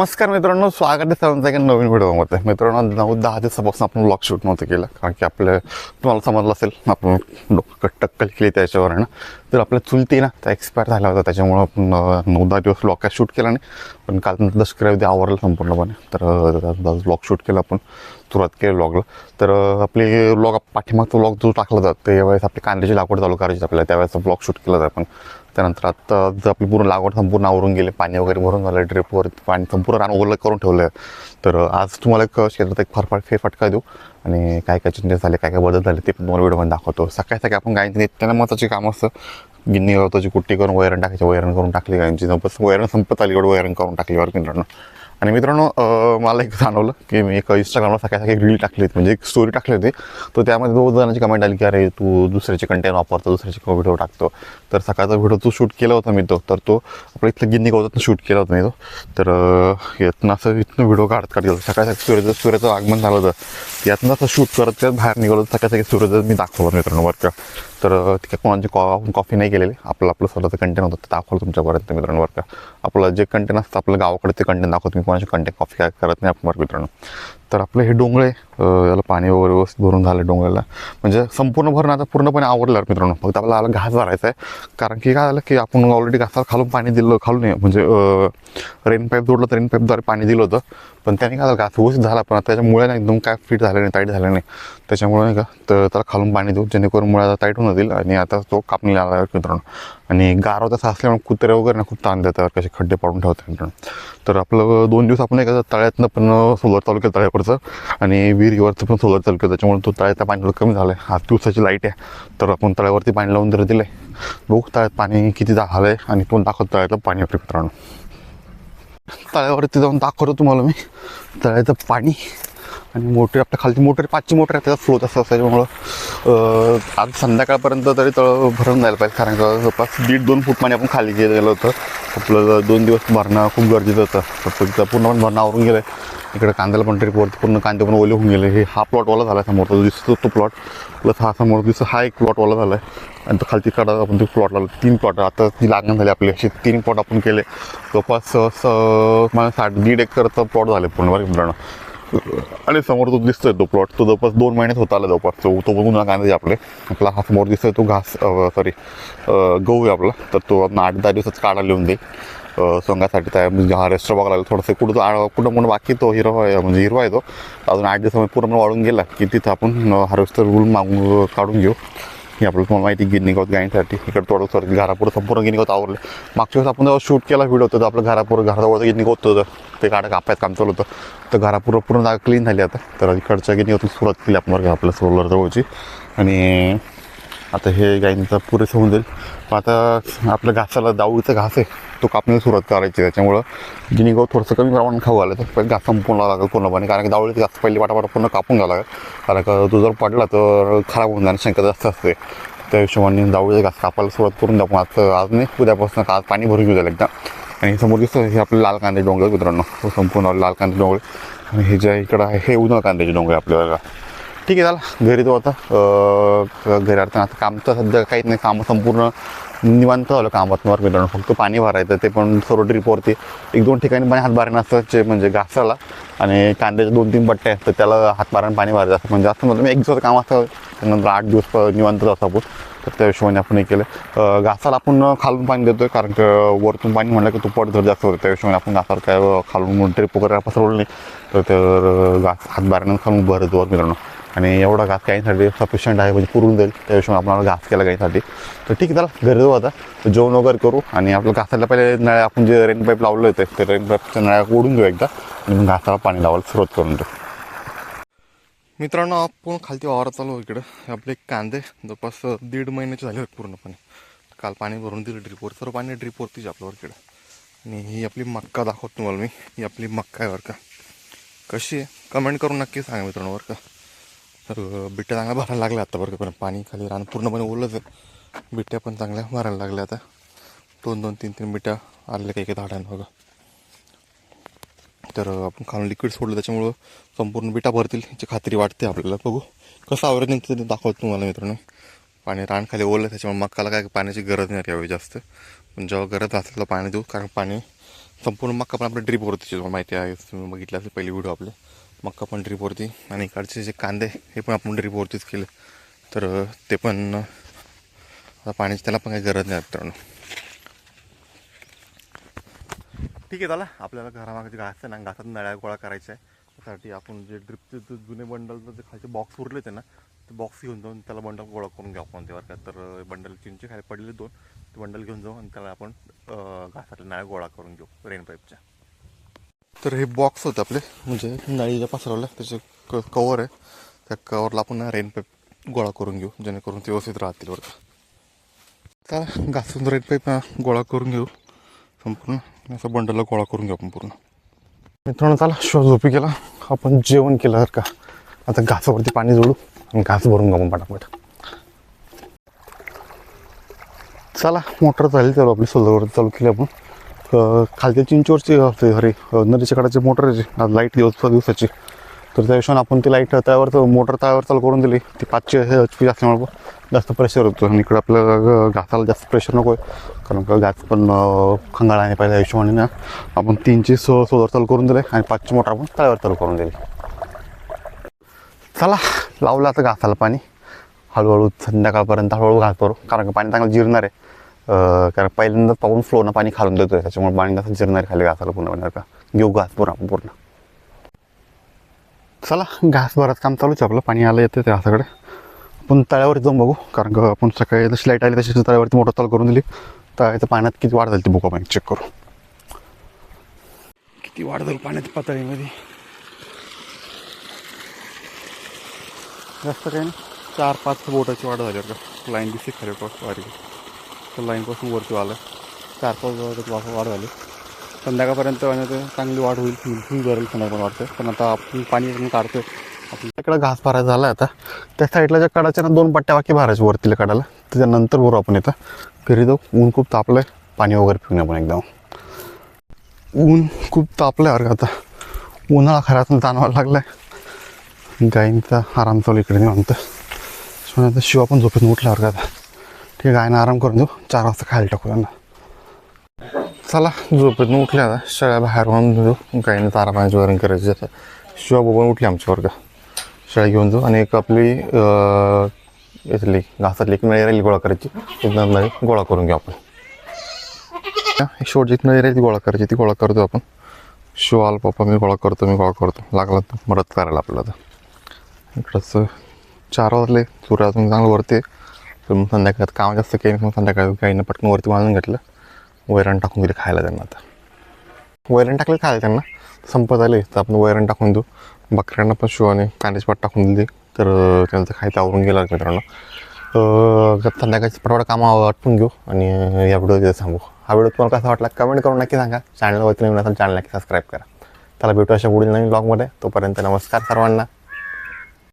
नमस्कार मित्रांनो स्वागत आहे सर्वांचं एका नवीन व्हिडिओमध्ये. मित्रांनो नऊ दहा दिवसापासून आपण ब्लॉग शूट नव्हतं केलं कारण की आपलं तुम्हाला समजलं असेल आपण डोकं टक्कल केली त्याच्यावर आहे ना. तर आपल्या चुलती ना त्या एक्सपायर झाला होता. त्याच्यामुळं आपण नऊ दहा दिवस ब्लॉग काय शूट केला नाही. पण काल नंतर दशकरावधी आवरला संपूर्णपणे. तर ब्लॉग शूट केला आपण. सुरुवात केली ब्लॉगला तर आपले ब्लॉग पाठीमागचा ब्लॉग जो टाकला जातो त्यावेळेस आपली कांद्याची लागवड चालू करायची आपल्याला. त्यावेळेस ब्लॉग शूट केला जातो आपण. त्यानंतर आता जर आपली पूर्ण लागवड संपूर्ण आवरून गेले पाणी वगैरे भरून झालं ड्रिपवर पाणी संपूर्ण रान ओलं करून ठेवलं आहे तर आज तुम्हाला एक शेतात एक फार फार फेरफटका देऊ. आणि काय काय चेंजेस झाले काय काय बदल झाले ते पण तुम्हाला व्हिडिओमध्ये दाखवतो. सकाळी सकाळी आपण गायची नित्यानं महत्त्वाची काम असतं. गिन्नी गवताची कुट्टी करून वैरण टाकायची वैरण करून टाकली गायची जवळपास वैरण संपत आली एवढं वैरण करून टाकली बरं मित्रांनो. आणि मित्रांनो मला एक जाणवलं की मी एक इंस्टाग्रामला सकाळी सकाळी रील टाकली होती. म्हणजे एक स्टोरी टाकली होती. तर त्यामध्ये दोन जणांची कमेंट आली की अरे तू दुसऱ्याचे कंटेंट वापरतो दुसऱ्याचे व्हिडिओ टाकतो. तर सकाळचा व्हिडिओ तू शूट केला होता मी तो. तर तो आपल्या इथलं गिन्नी गवतात शूट केला होता मी तो. तर यातनं असं इथनं व्हिडिओ काढत काढत गेलो. सकाळी सकाळी सूर्याचं सूर्याचं आगमन झालं होतं. यातनं असं शूट करत करत बाहेर निघालो सकाळी सकाळी सूर्याचं मी दाखवलं मित्रांनो बरं का. तर तिथे कोणाची कॉ कॉफी नाही केलेली. आपलं आपलं स्वतःचं कंटेंट होतं ते दाखवलं तुमच्यापर्यंत मित्रांनो बरं का. आपलं जे कंटेंट असतं आपलं गावाकडे ते कंटेंट दाखवतो. मी कोणाचे कंटेंट कॉफी काय करत नाही आपण बरं मित्रांनो. तर आपलं हे डोंगळे याला पाणी वगैरे व्यवस्थित भरून झालं डोंगराला. म्हणजे संपूर्ण भरणं आता पूर्णपणे आवडलं मित्रांनो. फक्त आपल्याला घास भरायचा आहे. कारण की काय झालं की आपण ऑलरेडी घासाला खालून पाणी दिलं खालून म्हणजे रेन पाईप जोडलं तर रेन पाईपद्वारे पाणी दिलं होतं. पण त्याने काय झालं घास व्यवस्थित झाला. पण आता त्याच्या नाही एकदम काय फिट झालं नाही टाईट झालं नाही. त्याच्यामुळे नाही का तर त्याला खालून पाणी देऊ जेणेकरून मुळाला टाईट होऊन जाईल आणि आता तो कापणी आला मित्रांनो. आणि गारव तसा असल्यामुळे कुत्रे वगैरे ना खूप ताण देतात कसे खड्डे पाडून ठेवतात मित्रांनो. तर आपलं दोन दिवस आपण एका तळ्यातनं पण सोलर चालू केलं तळ्याकडचं आणि विहिरीवरचं पण सोलर चालू केलं. त्याच्यामुळे तो तळ्याचं पाणी थोडं कमी झालं आहे आज दिवसाची लाइट आहे. तर आपण तळ्यावरती पाणी लावून जर दिलं आहे बघू तळ्यात पाणी किती झालं आहे आणि तो दाखवतो तळ्यातलं पाणी आपल्या मित्रांनो. तळ्यावरती जाऊन दाखवतो तुम्हाला मी. तळ्याचं पाणी. आणि मोटर आपल्या खालची मोटर पाचची मोटर आहे त्याचा फ्लोत असं असायच्यामुळं आज संध्याकाळपर्यंत तरी तळ भरून जायला पाहिजे. कारण का जवळपास दीड दोन फूट पाणी आपण खाली गेलेलं होतं आपलं दोन दिवस भरणं खूप गरजेचं होतं. तर पूर्ण पण भरणं आवरून गेलं आहे इकडे कांद्याला पण ट्रिपवरती पूर्ण कांदे पण ओले होऊन गेले. हे हा प्लॉटवाला झाला समोर. समोरचा दिसतो तो प्लॉट प्लस हा समोर दिसतो हा एक प्लॉटवाला झाला आहे आणि तो खालती कडा आपण ते प्लॉट लावला. तीन प्लॉट आता ती लागण झाली आपली. असे तीन प्लॉट आपण केले. जवळपास स- मला साठ दीड एकरचा प्लॉट झाले पूर्ण बरं मित्रांनो? आणि समोर तो दिसतोय तो प्लॉट तो जवळपास दोन महिन्यात होता आला जवळपास. तो तो बघून कांदे आपले. आपला हा समोर दिसतोय तो घास सॉरी गहू आहे आपला. तर तो आपण आठ दहा दिवसात काढा लिहून देईल सोंगासाठी त्या म्हणजे हा रेस्टॉर बघायला लागला. थोडंसं कुठं आ- कुठं म्हणून बाकी तो हिरवा आहे म्हणजे हिरवा आहे तो. अजून आठ दिवसामध्ये पूर्ण वाढून गेला की तिथं आपण हार्वेस्टर रूल मागून काढून घेऊ. हे आपल्याला तुम्हाला माहिती गिन्नी गवत गायसाठी. इकडे थोडं सर घरापुरं संपूर्ण गिन्नी गवत आवरले. मागच्या वेळेस आपण जेव्हा शूट केला व्हिडिओ होता तर आपलं घरापुरं घराजवळचं गिनिंग गवत होतं. ते गाडं कापायचं काम चालू होतं. तर घरापुरं पूर्ण जागा क्लीन झाली आता. तर इकडच्या गिन्नी गवत सुरुवात केली आपण बरं आपल्या सोलर जवळची. आणि आता हे गायींचा पुरेसं होऊन जाईल. पण आता आपल्या घासाला दावळीचा घास आहे तो कापण्याला सुरुवात करायची त्याच्यामुळं. गिनी गहू थोडंसं कमी प्रमाणात खाऊ आलं तर पहिले घास संपूर्ण लागेल पूर्णपणे कारण की दावळीचा घास पहिले वाटापाटा पूर्ण कापून घ्यावा लागेल. कारण का तो जर पडला तर खराब होऊन जाणं शंका जास्त असते. त्या हिशोबाने दावळीचा घास कापायला सुरुवात करून द्या आपण आज आज नाही उद्यापासून आज पाणी भरून घेऊ द्या एकदा. आणि समोर दिसतं हे आपले लाल कांदे डोंगर मित्रांनो. हो, संपूर्ण लाल कांदे डोंगर. आणि हे जे इकडं आहे हे उन्हाळ कांद्याचे डोंगर आपल्याला. ठीक आहे चला. घरी तो आता. घरी आता आता काम तर सध्या काहीच नाही. कामं संपूर्ण निवांत झालं कामात वर मित्रांनो. फक्त पाणी भरायचं ते पण सर्व ड्रिपवरती एक दोन ठिकाणी पाणी हातभारण असतं जे म्हणजे घासाला. आणि कांद्याचे दोन तीन पट्टे असतात त्याला हातभारण पाणी भरायचं असतं. म्हणजे असं म्हणजे एक दिवस काम असतं त्यानंतर आठ दिवस निवांत जातो आपण. तर त्या हिशोबाने आपण हे केलं. घासाला आपण खालून पाणी देतोय कारण वरतून पाणी म्हणलं की तो पट जर जास्त होतं त्या हिशोबाने आपण घासावर काय खालून ट्रीप वगैरे पसरवलं नाही. तर तर घास हातभारण खालून भरत वर मित्रांनो. आणि एवढा घास गायीसाठी सफिशियंट आहे म्हणजे पुरून जाईल त्या हिशोबाने आपण घास केला गायीसाठी तर ठीक आहे चला घरी जाऊ आता जेवण वगैरे करू आणि आपलं घासाला पहिले नळ्या आपण जे रेन पाईप लावलं होतं ते रेन पाईपच्या नळ्या ओढून घेऊ एकदा आणि मग घासाला पाणी लावायला सुरुवात करून देऊ. मित्रांनो आपण खालती वावरात चालू इकडं. आपले कांदे. जवळपास दीड महिन्याचे झाले होते पूर्णपणे. काल पाणी भरून दिलं ड्रिपवर सर्व पाणी ड्रिपवरतीच आपल्यावर इकडं. आणि ही आपली मक्का दाखवतो तुम्हाला मी. ही आपली मक्का आहे बरं का. कशी आहे? कमेंट करून नक्की सांगा मित्रांनो बरं का. तर बिट्ट्या चांगल्या भरायला लागल्या आता बरं का. पण पाणी खाली रान पूर्णपणे ओलंच आहे. बिट्ट्या पण चांगल्या भरायला लागल्या आता. दोन दोन तीन तीन बिट्ट्या आलेल्या काही काही झाडांना बघा. तर आपण खाणं लिक्विड सोडलं त्याच्यामुळं संपूर्ण बिटा भरतील. याची खात्री वाटते आपल्याला. बघू. कसं आवरेज निघतं ते दाखवतो तुम्हाला मित्रांनो. पाणी रान खाली ओलं त्याच्यामुळे मक्काला काय पाण्याची गरज नाही यावेळी जास्त. पण जेव्हा गरज असेल तर पाणी देऊ कारण पाणी संपूर्ण मक्का पण आपल्या ड्रीपवरती तुम्हाला माहिती आहे. तुम्ही बघितलं असेल पहिली व्हिडिओ आपले. मक्का पण ड्रीपवरती आणि इकडचे जे कांदे हे पण आपण ड्रीपवरतीच केले. तर ते पण आता पाण्याची त्याला पण काही गरज नाही मित्रांनो. ठीक आहे चला. आपल्याला घरामागे घास आहे ना. घासात नळ्या गोळा करायचा आहे. त्यासाठी आपण जे ड्रिपचे जे जुने बंडल जे खालचे बॉक्स उरले होते ना ते बॉक्स घेऊन जाऊन त्याला बंडल गोळा करून घेऊ आपण तेव्हा तर बंडल चिंचे खाली पडलेले दोन. ते बंडल घेऊन जाऊ आणि त्याला आपण अं, घासातल्या नळ्या गोळा करून घेऊ. रेन पाईपच्या तर हे बॉक्स होते आपले. म्हणजे नळीला पसरवलं त्याचे क कवर आहे. त्या कवरला आपण रेन पाईप गोळा करून घेऊ जेणेकरून ते व्यवस्थित राहतील बरं तर घासून रेन पाईप गोळा करून घेऊ. संपूर्ण असं बंडलला गोळा करून घेऊ आपण पूर्ण. मित्रांनो चला श्वास झोपी केला. आपण जेवण केलं बरं का. आता घासावरती पाणी जोडू आणि घास भरून घेऊ आपण पटापट. चला मोटर चालेल चालू आपली सोलरवरती चालू केली आपण. खालच्या चिंचोरची अरे नदीच्या कडाची मोटर आहे आज लाइट दिवस दिवसाची. तर त्या हिशोबाने आपण ती लाइट त्यावर मोटर तळ्यावर चालू करून दिली. ती पाचशे एच पी असल्यामुळे जास्त प्रेशर होतो. आणि इकडं आपल्याला घासाला जास्त प्रेशर नको आहे कारण का घास पण खंगाळा नाही पाहिजे हिशोबाने ना आपण तीनची सो सोलर चालू करून दिले आणि पाचची मोटर आपण तळ्यावर चालू करून दिली. चला लावलं आता घासाला पाणी. हळूहळू संध्याकाळपर्यंत हळूहळू घास करू कारण का पाणी चांगलं जिरणार आहे. कारण पहिल्यांदा पाहून फ्लोनं पाणी खालून देतोय त्याच्यामुळे पाणी कसं जिरणार आहे खाली घासाला पूर्ण बरं का. घेऊ घास पूर्ण पूर्ण. चला घास भरात काम चालूच आहे आपलं पाणी आलं येतं त्या घासाकडे. आपण तळ्यावरती जाऊन बघू कारण का आपण सकाळी जशी लाइट आली तशी तळ्यावरती मोटर चालू करून दिली. तळ्याच्या पाण्यात किती वाढ झाली ती बघू पाणी चेक करू. किती वाढ झाली पाण्याच्या पातळीमध्ये. जास्त काही नाही चार पाच बोटाची वाढ झाली का. लाईन दिसते खरे वारी. तर लाईनपासून वरती आलं चार पाच बोटाची वाढ वाढ झाली. संध्याकाळपर्यंत चांगली वाढ होईल. फुल फुल भरेल संध्याकाळ वाटतं पण आता आपण पाणी काढतो आपल्या आपल्याकडं घास भरायचा झाला आता. त्या साईडला ज्या कडाच्या ना दोन पट्ट्या बाकी भरायच्या वरतीला कडाला त्याच्यानंतर भरू आपण येतं घरी जाऊ ऊन खूप तापलंय. पाणी वगैरे पिऊन आपण एकदम. ऊन खूप तापलंय अरे आता. उन्हाळा खराच जाणवायला लागलाय. गायींचा आराम चालू इकडे निवांत. म्हणून आता शिवा पण झोपेत उठला का आता. ठीक आहे गायनं आराम करून देऊ चार वाजता खायला टाकू त्यांना. चला झोपेतून उठल्या आता. शाळा बाहेर म्हणून देऊ. नाही चारा पाण्याची वरण करायची आता. शिवा बघून उठली आमच्यावर का शाळा घेऊन जाऊ. आणि एक आपली यातली घासातली एक नळी राहिली गोळा करायची. एकदम नळी गोळा करून घेऊ आपण. एक शेवटची नळी राहिली ती गोळा करायची. ती गोळा करतो आपण. शिव आला पप्पा मी गोळा करतो मी गोळा करतो. लागला तर मदत करायला आपल्याला आता. इकडंच चार वाजले. सूर्य चांगलं वरती तर मग संध्याकाळात काम जास्त केलं मग संध्याकाळी गाईनं पटकन वरती बांधून घेतलं. वैरण टाकून दिलं खायला त्यांना आता. वैरण टाकलं खायला त्यांना. संपत आले तर आपण वैरण टाकून देऊ. बकऱ्यांना पण शिवाने कांद्याची पाट टाकून दिली. तर त्यांचं खायचं आवरून गेलं मित्रांनो. संध्याकाळची पटपट कामं आटपून घेऊ आणि या व्हिडिओ सांगू हा व्हिडिओ तुम्हाला कसा वाटला कमेंट करून नक्की सांगा. चॅनलवरती नवीन असाल चॅनल नक्की सबस्क्राईब करा. त्याला भेटू अशा पुढील नवीन ब्लॉगमध्ये तोपर्यंत नमस्कार सर्वांना.